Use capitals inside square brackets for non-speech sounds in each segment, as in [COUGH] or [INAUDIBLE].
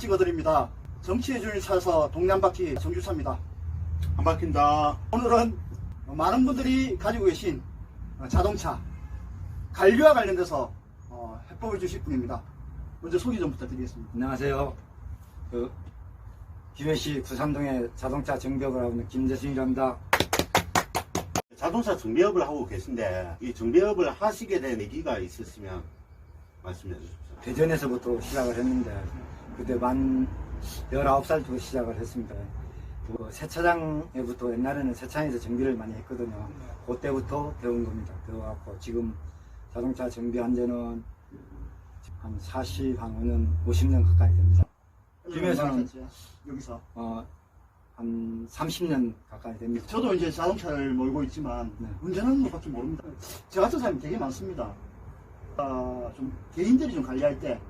찍어드립니다. 정치의 줄을 찾아서 동네 한 바퀴 정주사입니다. 한 바퀴입니다. 오늘은 많은 분들이 가지고 계신 자동차 관리와 관련돼서 어, 해법을 주실 분입니다. 먼저 소개 좀 부탁드리겠습니다. 안녕하세요. 그 김해시 구산동에 자동차 정비업을 하고 있는 김재승이랍니다. 자동차 정비업을 하고 계신데 이 정비업을 하시게 된 계기가 있으시면 말씀해 주십시오. 대전에서부터 시작을 했는데 그때 만 19살부터 시작을 했습니다. 그 세차장에부터 옛날에는 세차장에서 정비를 많이 했거든요. 그때부터 배운 겁니다. 배워갖고 지금 자동차 정비한 지는 한 40, 한 5년, 50년 가까이 됩니다. 김해에서는 여기서 어, 한 30년 가까이 됩니다. 저도 이제 자동차를 몰고 있지만 네. 운전하는 것밖에 모릅니다. 저 같은 사람이 되게 많습니다. 아, 좀 개인들이 좀 관리할 때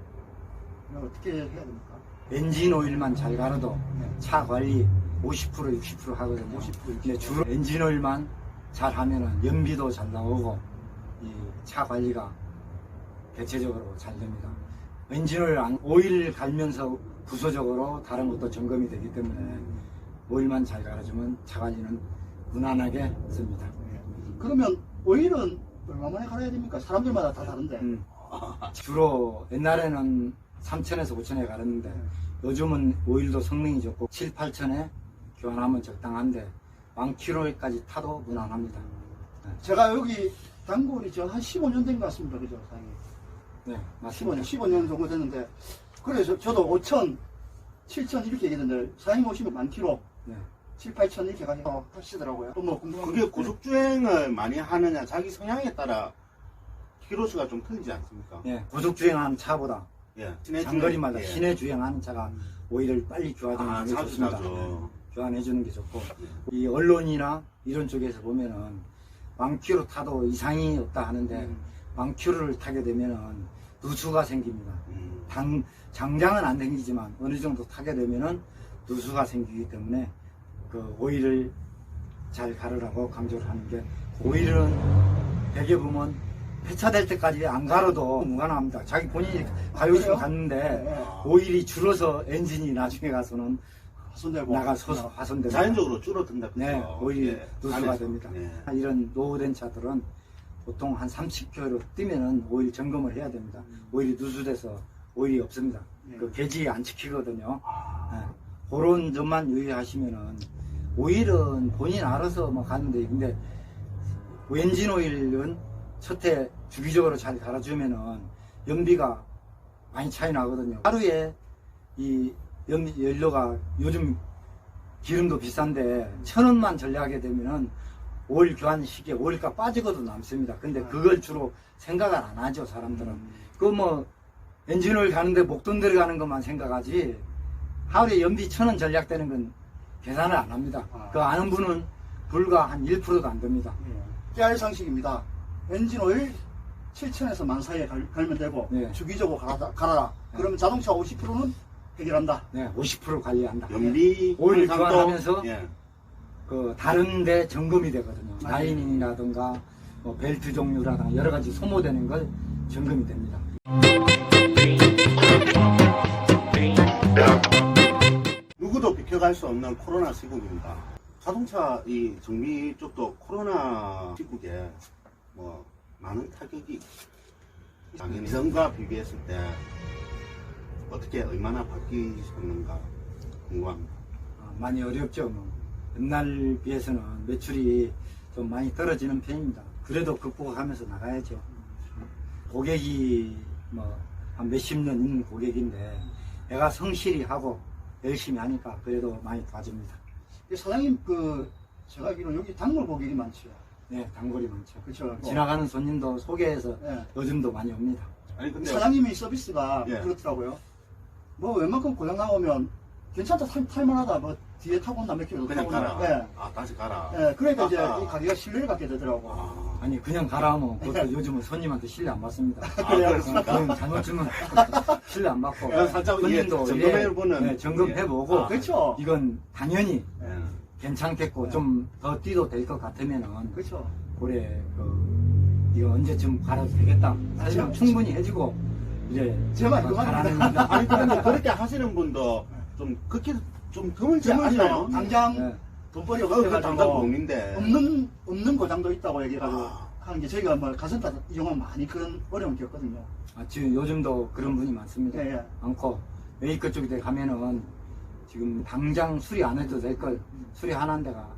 어떻게 해야 됩니까? 엔진 오일만 잘 갈아도 차 관리 50% 60% 하거든요. 50%, 근데 주로 엔진 오일만 잘 하면은 연비도 잘 나오고 이 차 관리가 대체적으로 잘 됩니다. 엔진 오일, 안- 오일 갈면서 부수적으로 다른 것도 점검이 되기 때문에 오일만 잘 갈아주면 차 관리는 무난하게 씁니다. 그러면 오일은 얼마만에 갈아야 됩니까? 사람들마다 다 다른데. 음. 주로 옛날에는 3천에서 5천에 갈았는데 요즘은 오일도 성능이 좋고 7, 8천에 교환하면 적당한데 만 킬로까지 타도 무난합니다. 제가 여기 단골이 저한 15년 된 것 같습니다. 그죠, 사장님? 네, 15년, 맞습니다. 15년 정도 됐는데. 그래서 저도 5천, 7천 이렇게 얘기했는데, 사장님 오시면 만 킬로, 네. 7, 8천 이렇게 가서 하시더라고요. 또 뭐 궁금한 그게 거 고속주행을 많이 하느냐 자기 성향에 따라 키로수가 좀 틀리지 않습니까? 네, 고속 주행하는 차보다 예. 장거리마다 예. 시내 주행하는 차가 오일을 빨리 교환해주는 아, 게 좋습니다. 나죠. 교환해 주는 게 좋고 이 언론이나 이런 쪽에서 보면은 만 킬로 타도 이상이 없다 하는데 음. 만 킬로를 타게 되면은 누수가 생깁니다. 음. 당, 장장은 안 생기지만 어느 정도 타게 되면은 누수가 생기기 때문에 그 오일을 잘 가르라고 강조를 하는 게 오일은 대개 보면 폐차될 때까지 안 갈아도 무관합니다. 자기 본인이 싶으면 그래요? 갔는데 네. 오일이 줄어서 엔진이 나중에 가서는 손대고. 나가서 화손되고 자연적으로 줄어든다. 그죠? 네, 오일이 예. 누수가 안에서. 됩니다. 예. 이런 노후된 차들은 보통 한 30km 뛰면은 오일 점검을 해야 됩니다. 오일이 누수돼서 오일이 없습니다. 네. 그 계지 안 지키거든요. 네. 그런 점만 유의하시면은 오일은 본인 알아서 뭐 가는데 근데 엔진 오일은 첫해 주기적으로 잘 갈아주면은 연비가 많이 차이 나거든요. 하루에 이 연, 연료가 요즘 기름도 비싼데 천 원만 전략하게 되면은 오일 교환 시기에 오일가 빠지고도 남습니다. 근데 그걸 주로 생각을 안 하죠 사람들은. 그뭐 엔진 오일 가는데 목돈 들어가는 것만 생각하지 하루에 연비 천 원 전략되는 건 계산을 안 합니다. 아. 그 아는 분은 불과 한 1%도 안 됩니다. 깨알 상식입니다. 엔진 오일 7천에서 만 사이에 갈, 면 되고, 네. 주기적으로 갈아, 갈아라. 그러면 자동차 50%는 해결한다. 네, 50% 관리한다. 연비 오일 항상 또- 교환하면서 예. 그 다른데 점검이 되거든요. 맞아요. 라이닝이라든가 뭐 벨트 종류라든가 여러 가지 소모되는 걸 점검이 됩니다. 누구도 비켜갈 수 없는 코로나 시국입니다. 자동차 이 정비 쪽도 코로나 시국에 뭐 많은 타격이 당연히 전과 비교했을 때 어떻게 얼마나 바뀌셨는가 궁금합니다. 어, 많이 어렵죠. 뭐. 옛날 비해서는 매출이 좀 많이 떨어지는 편입니다. 그래도 극복하면서 나가야죠. 고객이 뭐 한 몇십 년 있는 고객인데 내가 성실히 하고 열심히 하니까 그래도 많이 도와줍니다. 이 사장님, 그, 제가 알기로 여기 단골 고객이 많죠. 네, 단골이 많죠. 그쵸. 지나가는 손님도 소개해서 예. 요즘도 많이 옵니다. 아니 근데 사장님이 서비스가 예. 그렇더라고요. 뭐 웬만큼 고장 나오면 괜찮다, 탈, 탈만하다, 뭐 뒤에 타고 온다 몇 킬로 그냥 타고 가라. 온다. 예. 아 다시 가라. 예, 그러니까 이제 아까- 이 가게가 신뢰를 갖게 되더라고. 아, 아니 그냥 가라 하면 그것도 요즘은 손님한테 신뢰 안 받습니다. [LAUGHS] 아, 그렇습니까? 그냥 잘못 주면 [LAUGHS] 신뢰 안 받고 그냥 살짝 이게 손님도 점검해보는- 네, 점검해보고 아, 그렇죠. 이건 당연히 예. 괜찮겠고 네. 좀더 뛰도 될 것 같으면은 그렇죠. 올해 그 이거 언제쯤 갈아도 되겠다. 사실은 그렇죠. 충분히 해주고 이제 제 말이 그 말입니다. 잘하는 아니 그러면 그렇게 하시는 분도 좀 그렇게 좀 드물지. 않나요? 당장 네. 돈벌이 어, 그 당장 없어가지고 공인데 없는 없는 고장도 있다고 얘기해가지고 아. 하는 게 저희가 뭐 가센터 이용하면 많이 그런 어려움을 겪거든요. 아, 지금 요즘도 그런 분이 많습니다. 예, 예. 많고 메이커 쪽에 가면은 지금 당장 수리 안 해도 될 걸 수리 하는 데가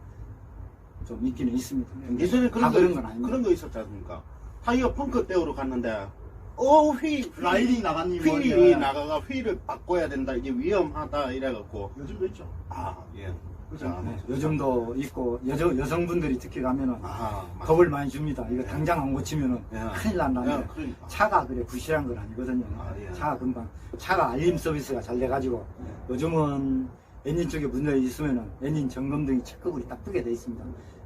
좀 있기는 있습니다. 근데 예전에 다 그런 거, 그런 건 아닙니다. 그런 거 있었지 않습니까? 타이어 펑크 떼우러 갔는데 어 휘, 라이딩 나갔니 뭐 휠이 나가가 휠을 바꿔야 된다 이게 위험하다 이래갖고 요즘도 있죠. 아 예 그죠? 네, 요즘도 있고 여자, 여성분들이 특히 가면은 아 맞- 겁을 많이 줍니다. 이거 당장 안 고치면은 예. 큰일 난다는데 예, 그러니까 차가 그래 부실한 건 아니거든요. 아, 예. 차가 금방 차가 알림 서비스가 잘 돼가지고 요즘은 엔진 쪽에 문제 있으면은 엔진 점검 등이 체크불이 딱 뜨게 돼 있습니다.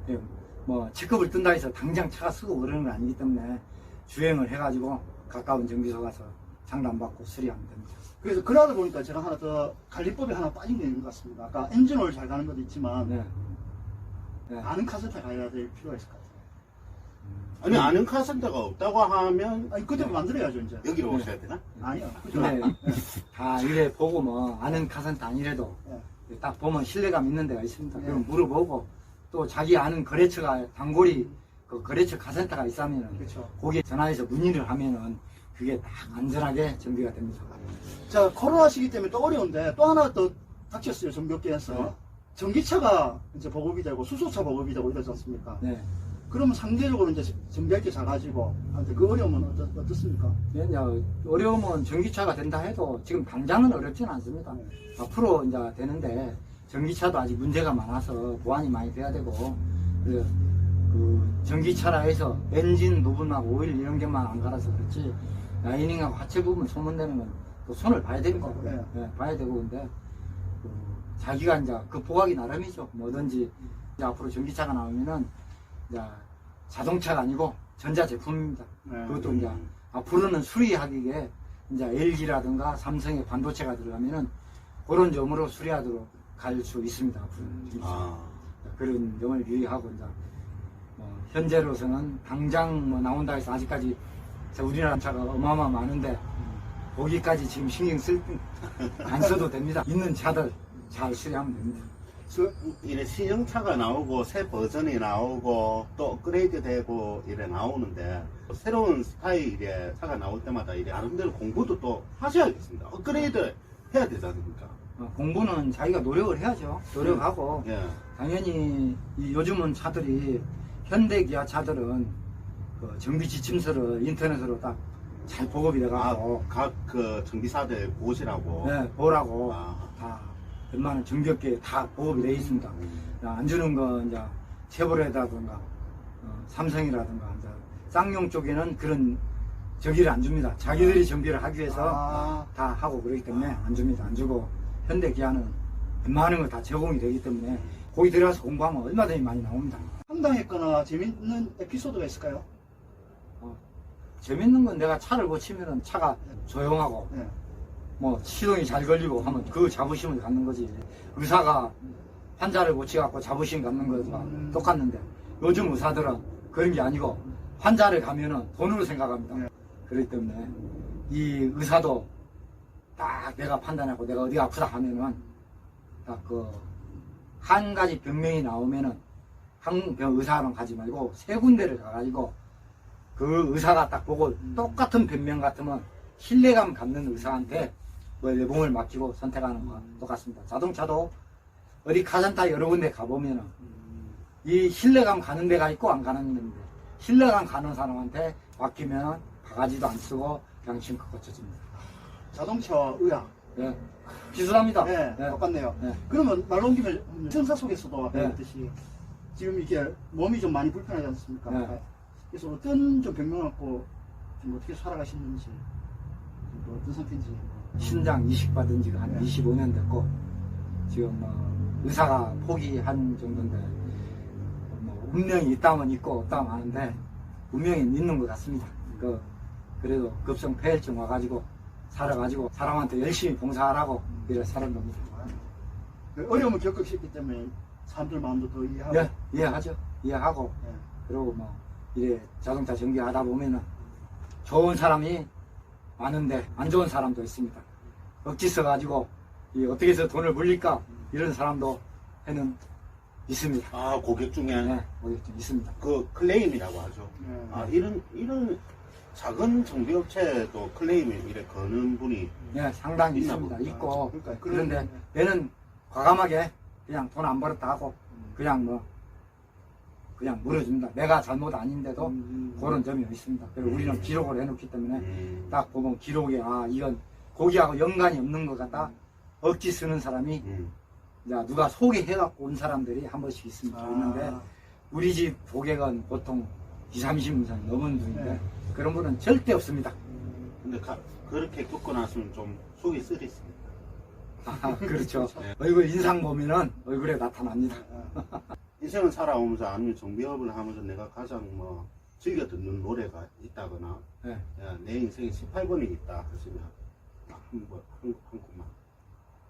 예, 뭐 체크불 뜬다 해서 당장 차가 쓰고 그러는 건 아니기 때문에 주행을 해가지고 가까운 정비소 가서 상담받고 수리하면 됩니다. 그래서 그러다 보니까 제가 하나 더 관리법이 하나 빠진 게 있는 것 같습니다. 아까 엔진오일 잘 가는 것도 있지만 네. 네. 아는 카센터 가야 될 필요가 있을 것 같아요. 아니 아는 카센터가 없다고 하면 아니 그대로 만들어야죠 이제. 여기로 네. 오셔야 되나? 아니요. 그죠? 근데 [LAUGHS] 다 이래 보고 뭐 아는 카센터 아니래도 예. 딱 보면 신뢰감 있는 데가 있습니다. 네. 그럼 물어보고 또 자기 아는 거래처가 단골이 그 거래처 카센터가 있으면은 그렇죠. 거기에 전화해서 문의를 하면은 그게 딱 안전하게 정비가 됩니다. 자 코로나 시기 때문에 또 어려운데 또 하나 또 닥쳤어요 전기업계에서 네. 전기차가 이제 보급이 되고 수소차 보급이 되고 이러지 않습니까? 네. 그러면 상대적으로 이제 전기할 게 작아지고 그 어려움은 어떻, 어떻습니까? 이제 어려움은 전기차가 된다 해도 지금 당장은 어렵지는 않습니다. 네. 앞으로 이제 되는데 전기차도 아직 문제가 많아서 보완이 많이 돼야 되고 그, 그 전기차라 해서 엔진 부분하고 오일 이런 게만 안 갈아서 그렇지 라이닝하고 하체 부분 소문내는 건 또 손을 봐야 되는 거고 네. 네, 봐야 되고 근데 그 자기가 이제 극복하기 나름이죠 뭐든지 이제 앞으로 전기차가 나오면은 이제 자동차가 아니고 전자 제품입니다. 네. 그것도 이제 앞으로는 수리하기에 이제 LG라든가 삼성의 반도체가 들어가면은 그런 점으로 수리하도록 갈 수 있습니다. 앞으로 아 그런 점을 유의하고 이제 뭐 현재로서는 당장 뭐 나온다 해서 아직까지 저 우리나라 차가 어마어마 많은데 거기까지 지금 신경 쓸 안 써도 됩니다. 있는 차들 잘 수리하면 됩니다. 그, 이래 신형차가 나오고 새 버전이 나오고 또 업그레이드 되고 이래 나오는데 새로운 스타일의 차가 나올 때마다 이래 나름대로 공부도 또 하셔야겠습니다. 업그레이드 해야 되지 않습니까? 어, 공부는 자기가 노력을 해야죠. 노력하고 예. 당연히 이 요즘은 차들이 현대 기아 차들은 그 정비 지침서를 인터넷으로 딱 잘 보급이 돼가지고 아각 그 정비사들 오시라고. 네, 보라고 아. 다 웬만한 정비업계에 다 보급이 돼 있습니다. 안 주는 건 이제 체보레라든가 어, 삼성이라든가 이제 쌍용 쪽에는 그런 저기를 안 줍니다. 자기들이 정비를 하기 위해서 아, 다 하고 그러기 때문에 안 줍니다. 안 주고 현대 기아는 웬만한 거 다 제공이 되기 때문에 거기 들어가서 공부하면 얼마든지 많이 나옵니다. 황당했거나 재밌는 에피소드가 있을까요? 재밌는 건 내가 차를 고치면은 차가 조용하고 네. 뭐 시동이 잘 걸리고 하면 그 자부심을 갖는 거지. 의사가 환자를 고치갖고 자부심 갖는 거가 음. 똑같는데 요즘 의사들은 그런 게 아니고 환자를 가면은 돈으로 생각합니다. 네. 그렇기 때문에 이 의사도 딱 내가 판단하고 내가 어디 아프다 하면은 딱 그 한 가지 병명이 나오면은 한 병 의사만 가지 말고 세 군데를 가가지고 그 의사가 딱 보고 똑같은 변명 같으면 신뢰감 갖는 의사한테 뭐 내봉을 맡기고 선택하는 거 똑같습니다. 자동차도 어디 카센터 여러 군데 가보면은 이 신뢰감 가는 데가 있고 안 가는 데인데 신뢰감 가는 사람한테 맡기면 바가지도 안 쓰고 그냥 싱크 고쳐줍니다. 자동차 의학. 예. 비슷합니다. 네, 예. 똑같네요. 네. 그러면 말 옮기면 천사 속에서도 아까 네. 했듯이 지금 이게 몸이 좀 많이 불편하지 않습니까? 네. 그래서 어떤 좀 병명 갖고 좀 어떻게 살아가시는지 좀 어떤 상태인지 신장 이식 받은 지가 한 네. 25년 됐고 지금 뭐 의사가 포기한 정도인데 뭐 운명이 있다면 있고 없다면 아는데 운명이 있는 것 같습니다. 그 그래도 급성 폐혈증 와가지고 살아가지고 사람한테 열심히 봉사하라고 이래 사는 겁니다. 그 어려움을 겪으셨기 때문에 사람들 마음도 더 이해하고 예, 이해하죠. 이해하고 예. 그리고 뭐 이래 자동차 정비하다 보면은 좋은 사람이 많은데 안 좋은 사람도 있습니다. 억지 써가지고 이 어떻게 해서 돈을 물릴까 이런 사람도 해는 있습니다. 아 고객 중에 네, 어디 좀 있습니다. 그 클레임이라고 하죠. 네. 아 이런 이런 작은 정비업체도 클레임을 이래 거는 분이 네, 상당히 있습니다. 보구나. 있고 그러니까 그런데 얘는 과감하게 그냥 돈 안 벌었다 하고 그냥 뭐 그냥 물어줍니다. 내가 잘못 아닌데도 음, 그런 점이 있습니다. 그리고 우리는 기록을 해놓기 때문에 음, 딱 보면 기록에 아 이건 고기하고 연관이 없는 것 같다. 억지 쓰는 사람이 음. 이제 누가 소개해갖고 온 사람들이 한 번씩 있습니다. 아, 있는데 우리 집 고객은 보통 2, 30분 넘은 분인데 네. 그런 분은 절대 없습니다. 근데 가- 그렇게 겪고 났으면 좀 속이 쓰리습니다. 아, 그렇죠. 네. 얼굴 인상 보면은 얼굴에 나타납니다. 인생을 살아오면서 아니면 정비업을 하면서 내가 가장 뭐 즐겨 듣는 노래가 있다거나 네. 야, 내 인생에 18번이 있다 하시면 한, 번, 한, 한 곡만.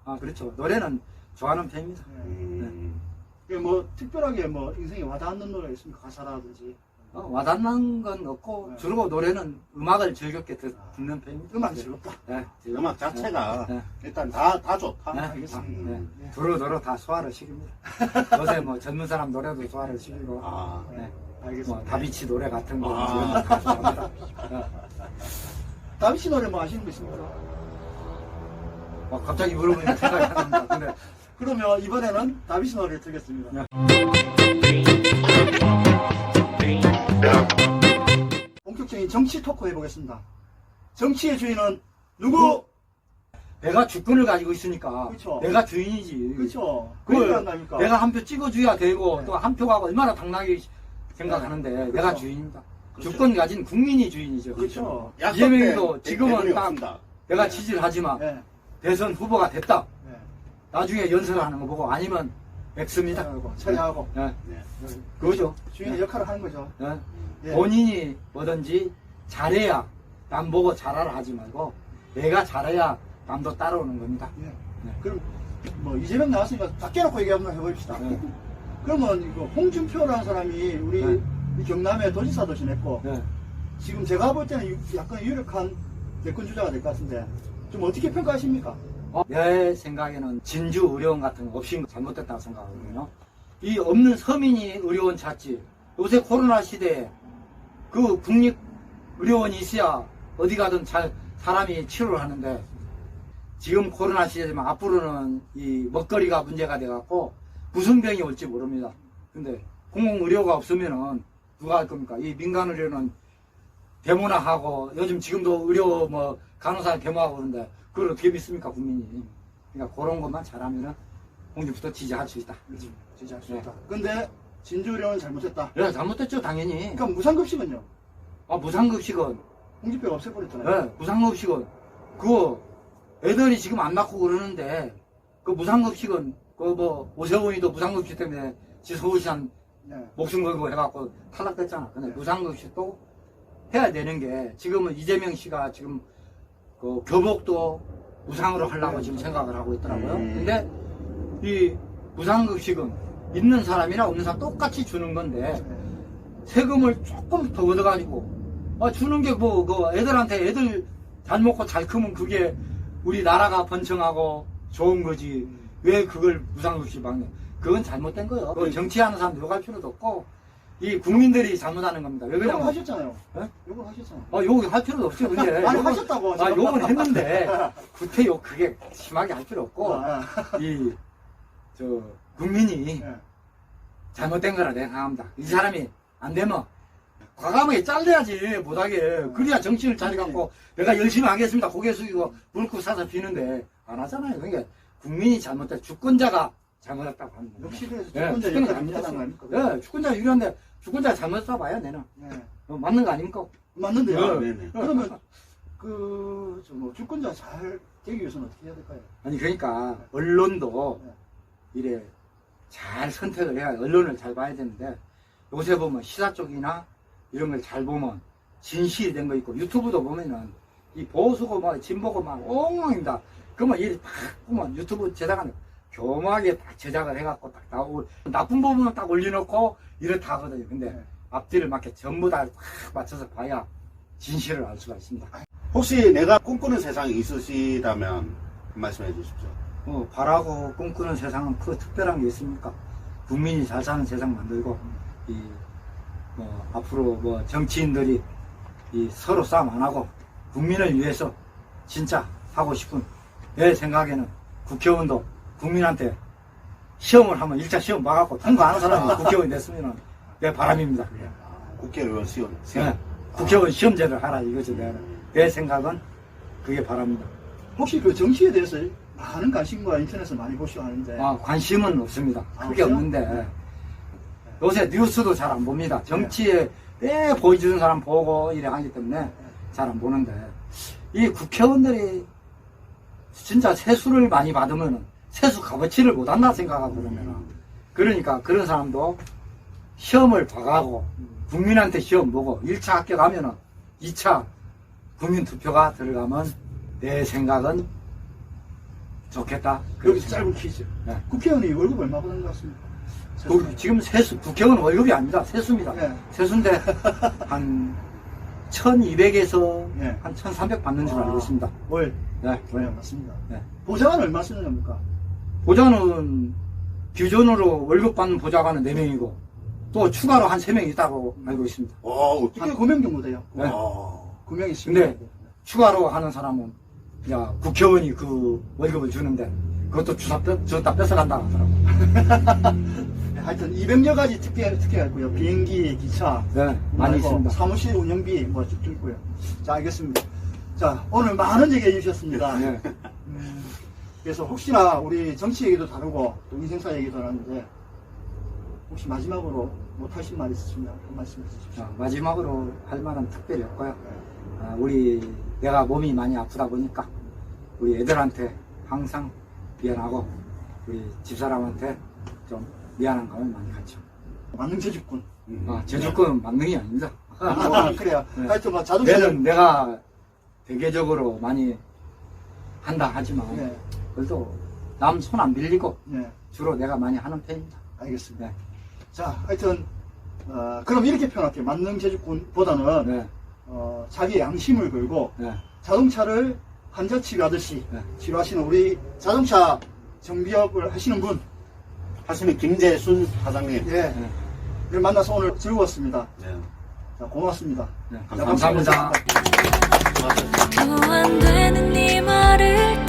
아 그렇죠. 노래는 좋아하는 편입니다. 음. 이게 뭐 특별하게 뭐 인생에 와닿는 노래가 있습니까? 가사라든지 어, 와닿는 건 없고 네. 주로 노래는 음악을 즐겁게 듣, 는 편입니다. 음악이 즐겁다. 네, 즐겁- 음악 자체가 네. 일단 다, 다 좋다. 네, 알겠습니다. 네. 네. 도로도로 다 소화를 시킵니다. [LAUGHS] 요새 뭐 젊은 사람 노래도 소화를 시키고 아, 네. 알겠습니다. 뭐 다비치 노래 같은 거 아. 지금 다 좋아합니다. 네. [LAUGHS] 다비치 노래 뭐 아시는 거 있습니까? 어, 갑자기 물어보니까 생각이 안 납니다. 근데 그러면 이번에는 다비치 노래를 듣겠습니다. 네. 본격적인 정치 토크 해보겠습니다. 정치의 주인은 누구? 내가 주권을 가지고 있으니까 그쵸. 내가 주인이지. 그렇죠. 그걸 그러니까? 내가 한 표 찍어줘야 되고 네. 또한 표가 얼마나 당나게 생각하는데 그렇죠. 내가 주인이다. 그렇죠. 주권 가진 국민이 주인이죠. 그렇죠. 이재명이도 대- 지금은 딱 없습니다. 내가 네. 지지를 하지만 네. 대선 후보가 됐다. 네. 나중에 연설하는 거 보고 아니면 X입니다. 처리하고, 처리하고 네. 네. 그거죠. 주인의 역할을 하는 거죠. 네. 예. 본인이 뭐든지 잘해야 남 보고 잘하라 하지 말고 내가 잘해야 남도 따라오는 겁니다. 예. 네. 그럼 뭐 이재명 나왔으니까 다 깨놓고 얘기 한번 해봅시다. 네. [LAUGHS] 그러면 이거 홍준표라는 사람이 우리 네. 이 경남의 도지사도 지냈고 네. 지금 제가 볼 때는 유- 약간 유력한 대권 주자가 될 것 같은데 좀 어떻게 평가하십니까? 어, 내 생각에는 진주 의료원 같은 거 없이 잘못됐다고 생각하거든요. 이 없는 서민이 의료원 찾지. 요새 코로나 시대에 그 국립 의료원이 있어야 어디 가든 잘 사람이 치료를 하는데 지금 코로나 시대지만 앞으로는 이 먹거리가 문제가 돼갖고 무슨 병이 올지 모릅니다. 근데 공공 의료가 없으면은 누가 할 겁니까? 이 민간 의료는 데모나 하고 요즘 지금도 의료 뭐 간호사 데모하고 그러는데 그걸 어떻게 믿습니까 국민이? 그러니까 그런 것만 잘하면은 홍준부터 지지할 수 있다. 지지할 수 네. 있다. 근데 진주의료는 잘못했다. 예, 잘못됐죠 당연히. 그러니까 무상급식은요? 아 무상급식은 홍준표가 없애버렸잖아요. 예, 무상급식은 그거 애들이 지금 안 낳고 그러는데 그 무상급식은 그 뭐 오세훈이도 무상급식 때문에 지 서울시 한 네. 목숨 걸고 해갖고 탈락됐잖아. 근데 네. 무상급식도 해야 되는 게 지금은 이재명 씨가 지금 그 교복도 무상으로 하려고 지금 생각을 하고 있더라고요. 음. 근데 이 무상급식은 있는 사람이나 없는 사람 똑같이 주는 건데 네. 세금을 조금 더 얻어가지고 아, 주는 게 뭐 그 애들한테 애들 잘 먹고 잘 크면 그게 우리 나라가 번창하고 좋은 거지 왜 그걸 무상급식 막냐 그건 잘못된 거예요 그건 정치하는 사람 욕할 필요도 없고 이 국민들이 잘못하는 겁니다 왜 욕을 그러냐면 하셨잖아요. 네? 욕을 하셨잖아요. 아, 욕을 할 필요도 없죠 근데 아니 욕은- 하셨다고. 아. 욕은 했는데 [LAUGHS] 구태 욕 그게 심하게 할 필요 없고 아, 이 저 국민이 네. 잘못된 거라 내가 생각합니다. 이 사람이 안 되면 과감하게 잘라야지 못하게 그래야 정신을 차려갖고 내가 열심히 하겠습니다. 고개 숙이고 물고 사서 비는데 안 하잖아요. 그러니까 국민이 잘못된 주권자가 잘못했다고 하는 거예요. 역시 그래서 예, 못하는 거. 아닙니까? 예, 주권자 유리한데 주권자 잘못했다 봐요, 내는. 네. 어, 맞는 거 아닙니까? 맞는데요. 네. 네 네. 그러면 그, 저 뭐, 주권자 잘 되기 위해서는 어떻게 해야 될까요? 아니 그러니까 언론도 네. 이래 잘 선택을 해야 언론을 잘 봐야 되는데 요새 보면 시사 쪽이나 이런 걸 잘 보면 진실이 된 거 있고 유튜브도 보면은 이 보수고 뭐 진보고 막 엉망입니다. 그러면 이팍 보면 유튜브 제작하는 교묘하게 딱 제작을 해갖고 딱 나오고 나쁜 부분은 딱 올려놓고 이렇다 하거든요. 근데 네. 앞뒤를 맞게 전부 다팍 맞춰서 봐야 진실을 알 수가 있습니다. 혹시 내가 꿈꾸는 세상이 있으시다면 말씀해 주십시오. 뭐 바라고 꿈꾸는 세상은 그 특별한 게 있습니까? 국민이 잘 사는 세상 만들고 이 뭐 앞으로 뭐 정치인들이 이 서로 싸움 안 하고 국민을 위해서 진짜 하고 싶은 내 생각에는 국회의원도 국민한테 시험을 하면 1차 시험 봐갖고 통과하는 사람이 [LAUGHS] 국회의원이 됐으면 내 바람입니다. 국회의원 시험. 네, 시험. 국회의원 시험제를 하라 이거죠. 내, 내 생각은 그게 바랍니다. 혹시 그 정치에 대해서 많은 관심과 인터넷을 많이 보시고 하는데 아, 관심은 없습니다. 아, 그게 없어요? 없는데 요새 뉴스도 잘 안 봅니다. 정치에 매 보여주는 사람 보고 이래 하기 때문에 잘안 보는데 이 국회의원들이 진짜 세수를 많이 받으면 세수 값어치를 못 한다 생각하고 그러면 그러니까 그런 사람도 시험을 봐가고 국민한테 시험 보고 1차 합격하면은 2차 국민 투표가 들어가면 내 생각은 좋겠다. 여기서 짧은 퀴즈 네. 국회의원이 월급 얼마 버는 것 같습니까? 그, 지금 세수, 국회의원 월급이 아닙니다. 세수입니다. 네. 세수인데, [LAUGHS] 한, 1200에서 네. 한1300 받는 줄 아. 알고 있습니다. 월 네. 네, 맞습니다 네. 보좌관 얼마 쓰는 겁니까? 보좌는, 규전으로 월급 받는 보좌관은 4명이고, 또 추가로 한 3명 있다고 알고 있습니다. 와, 어떻게. 한 9명 정도 돼요 네. 와. 9명 있습니다 근데, 추가로 하는 사람은, 야, 국회의원이 그 월급을 주는데, 그것도 주사 뺏, 줬다 뺏어간다 하더라고. 네, [LAUGHS] 하여튼 200여 가지 특혜, 특혜가 있고요 비행기, 기차 네, 많이 그리고 있습니다. 사무실 운영비 뭐 쭉쭉 있고요 자 알겠습니다 자 오늘 많은 얘기 해주셨습니다 네. [LAUGHS] 음, 그래서 혹시나 우리 정치 얘기도 다루고 또 인생사 얘기도 하는데 혹시 마지막으로 못하신 말 있으시면 한 말씀 해주십시오. 자, 마지막으로 할 말은 특별히 없고요. 아, 우리 내가 몸이 많이 아프다 보니까 우리 애들한테 항상 미안하고 우리 집사람한테 좀 미안한 감을 많이 갖죠. 만능 제주꾼. 음. 아, 제주권 만능이 아닙니다. 아, 그래요. 네. 하여튼 뭐 자동차. 내는 내가 대개적으로 많이 한다 하지만 네, 그래도 남 손 안 빌리고 네, 주로 내가 많이 하는 편입니다. 알겠습니다. 네. 자, 하여튼 어, 그럼 이렇게 표현할게요. 만능 제주꾼보다는 네, 어, 자기 양심을 걸고 네, 자동차를 환자 치료하듯이 네. 치료하시는 우리 자동차 정비업을 하시는 분, 하시는 김재순 사장님. 예, 네, 를 만나서 오늘 즐거웠습니다. 네. 자, 고맙습니다. 네. 자, 감사합니다. 고맙습니다. 네